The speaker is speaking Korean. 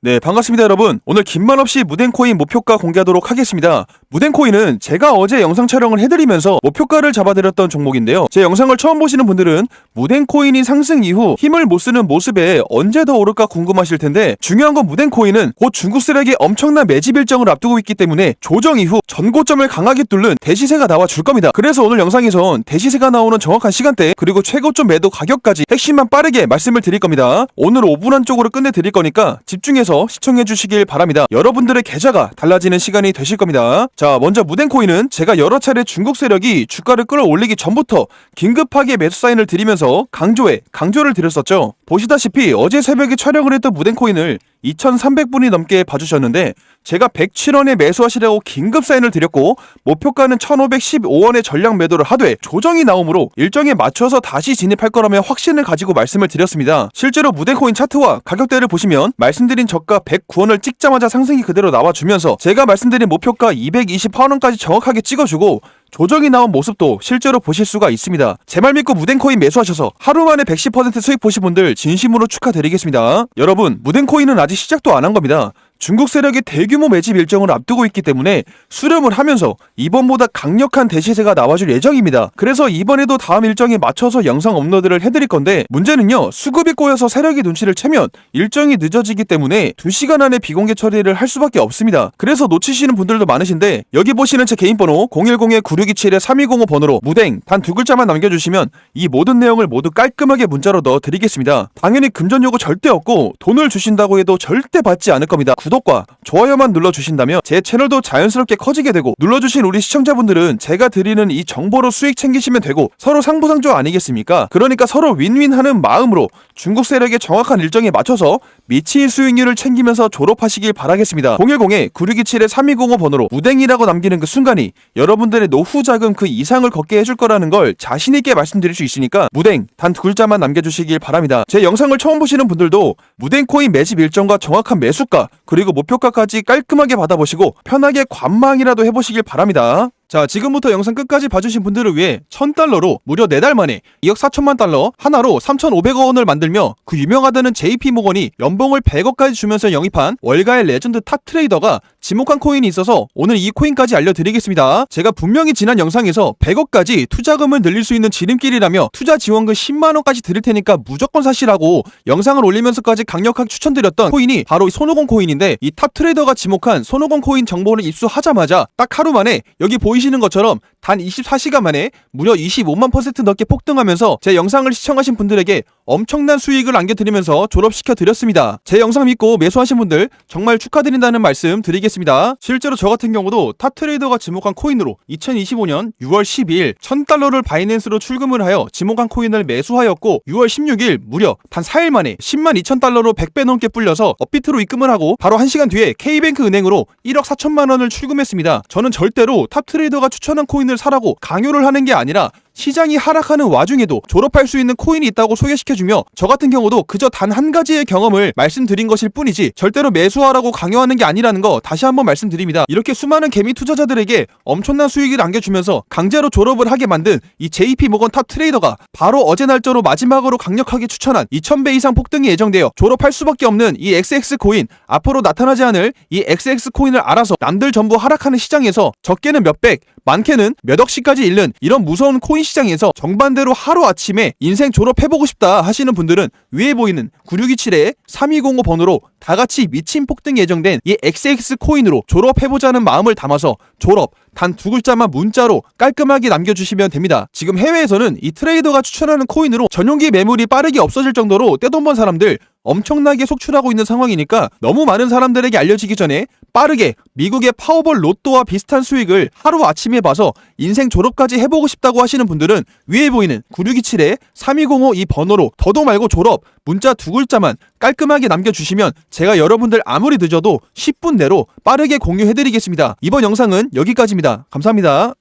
네, 반갑습니다, 여러분. 오늘 긴말 없이 무덴코인 목표가 공개하도록 하겠습니다. 무덴코인은 제가 어제 영상 촬영을 해드리면서 목표가를 잡아드렸던 종목인데요. 제 영상을 처음 보시는 분들은 무덴코인이 상승 이후 힘을 못 쓰는 모습에 언제 더 오를까 궁금하실 텐데 중요한 건 무덴코인은 곧 중국 세력의 엄청난 매집 일정을 앞두고 있기 때문에 조정 이후 전고점을 강하게 뚫는 대시세가 나와 줄 겁니다. 그래서 오늘 영상에선 대시세가 나오는 정확한 시간대 그리고 최고점 매도 가격까지 핵심만 빠르게 말씀을 드릴 겁니다. 오늘 5분 안쪽으로 끝내 드릴 거니까 집중해서 시청해 주시길 바랍니다. 여러분들의 계좌가 달라지는 시간이 되실 겁니다. 자, 먼저 무덴코인은 제가 여러 차례 중국 세력이 주가를 끌어올리기 전부터 긴급하게 매수 사인을 드리면서 강조에 강조를 드렸었죠. 보시다시피 어제 새벽에 촬영을 했던 무덴코인을 2,300분이 넘게 봐주셨는데 제가 107원에 매수하시라고 긴급 사인을 드렸고 목표가는 1,515원의 전량 매도를 하되 조정이 나오므로 일정에 맞춰서 다시 진입할 거라며 확신을 가지고 말씀을 드렸습니다. 실제로 무덴코인 차트와 가격대를 보시면 말씀드린 저가 109원을 찍자마자 상승이 그대로 나와주면서 제가 말씀드린 목표가 228원까지 정확하게 찍어주고 조정이 나온 모습도 실제로 보실 수가 있습니다. 제 말 믿고 무덴코인 매수하셔서 하루 만에 110% 수익 보신 분들 진심으로 축하드리겠습니다. 여러분, 무덴코인은 아직 시작도 안 한 겁니다. 중국 세력의 대규모 매집 일정을 앞두고 있기 때문에 수렴을 하면서 이번보다 강력한 대시세가 나와줄 예정입니다. 그래서 이번에도 다음 일정에 맞춰서 영상 업로드를 해드릴 건데 문제는요 수급이 꼬여서 세력이 눈치를 채면 일정이 늦어지기 때문에 2시간 안에 비공개 처리를 할 수밖에 없습니다. 그래서 놓치시는 분들도 많으신데 여기 보시는 제 개인 번호 010-9627-3205 번호로 무댕 단 두 글자만 남겨주시면 이 모든 내용을 모두 깔끔하게 문자로 넣어드리겠습니다. 당연히 금전 요구 절대 없고 돈을 주신다고 해도 절대 받지 않을 겁니다. 구독과 좋아요만 눌러주신다면 제 채널도 자연스럽게 커지게 되고 눌러주신 우리 시청자분들은 제가 드리는 이 정보로 수익 챙기시면 되고 서로 상부상조 아니겠습니까? 그러니까 서로 윈윈하는 마음으로 중국 세력의 정확한 일정에 맞춰서 미친 수익률을 챙기면서 졸업하시길 바라겠습니다. 010-9627-3205 번호로 무댕이라고 남기는 그 순간이 여러분들의 노후 자금 그 이상을 걷게 해줄 거라는 걸 자신있게 말씀드릴 수 있으니까 무댕 단 두 글자만 남겨주시길 바랍니다. 제 영상을 처음 보시는 분들도 무댕코인 매집 일정과 정확한 매수가 그리고 목표가까지 깔끔하게 받아보시고 편하게 관망이라도 해보시길 바랍니다. 자, 지금부터 영상 끝까지 봐주신 분들을 위해 1000달러로 무려 4달 만에 2억 4천만 달러 하나로 3,500억 원을 만들며 그 유명하다는 JP 모건이 연봉을 100억까지 주면서 영입한 월가의 레전드 탑 트레이더가 지목한 코인이 있어서 오늘 이 코인까지 알려드리겠습니다. 제가 분명히 지난 영상에서 100억까지 투자금을 늘릴 수 있는 지름길이라며 투자 지원금 10만원까지 드릴 테니까 무조건 사시라고 영상을 올리면서까지 강력하게 추천드렸던 코인이 바로 이 손오공 코인인데 이 탑 트레이더가 지목한 손오공 코인 정보를 입수하자마자 딱 하루 만에 여기 보이 시는 것처럼 단 24시간 만에 무려 25만 퍼센트 넘게 폭등하면서 제 영상을 시청하신 분들에게 엄청난 수익을 안겨드리면서 졸업시켜 드렸습니다. 제 영상 믿고 매수하신 분들 정말 축하드린다는 말씀 드리겠습니다. 실제로 저 같은 경우도 탑 트레이더가 지목한 코인으로 2025년 6월 12일 1000달러를 바이낸스로 출금을 하여 지목한 코인을 매수하였고 6월 16일 무려 단 4일 만에 10만 2000달러로 100배 넘게 불려서 업비트로 입금을 하고 바로 1시간 뒤에 K뱅크 은행으로 1억 4천만 원을 출금했습니다. 저는 절대로 탑 트레이더가 추천한 코인을 사라고 강요를 하는 게 아니라 시장이 하락하는 와중에도 졸업할 수 있는 코인이 있다고 소개시켜주며 저 같은 경우도 그저 단 한 가지의 경험을 말씀드린 것일 뿐이지 절대로 매수하라고 강요하는 게 아니라는 거 다시 한번 말씀드립니다. 이렇게 수많은 개미 투자자들에게 엄청난 수익을 안겨주면서 강제로 졸업을 하게 만든 이 JP 모건 탑 트레이더가 바로 어제 날짜로 마지막으로 강력하게 추천한 2000배 이상 폭등이 예정되어 졸업할 수밖에 없는 이 XX 코인 앞으로 나타나지 않을 이 XX 코인을 알아서 남들 전부 하락하는 시장에서 적게는 몇백 많게는 몇 억씩까지 잃는 이런 무서운 코인 시장에서 정반대로 하루아침에 인생 졸업해보고 싶다 하시는 분들은 위에 보이는 9627의 3205 번호로 다 같이 미친 폭등 예정된 이 XX 코인으로 졸업해보자는 마음을 담아서 졸업 단 두 글자만 문자로 깔끔하게 남겨주시면 됩니다. 지금 해외에서는 이 트레이더가 추천하는 코인으로 전용기 매물이 빠르게 없어질 정도로 떼돈 번 사람들 엄청나게 속출하고 있는 상황이니까 너무 많은 사람들에게 알려지기 전에 빠르게 미국의 파워볼 로또와 비슷한 수익을 하루 아침에 봐서 인생 졸업까지 해보고 싶다고 하시는 분들은 위에 보이는 9627에 3205 이 번호로 더도 말고 졸업 문자 두 글자만 깔끔하게 남겨주시면 제가 여러분들 아무리 늦어도 10분 내로 빠르게 공유해드리겠습니다. 이번 영상은 여기까지입니다. 감사합니다.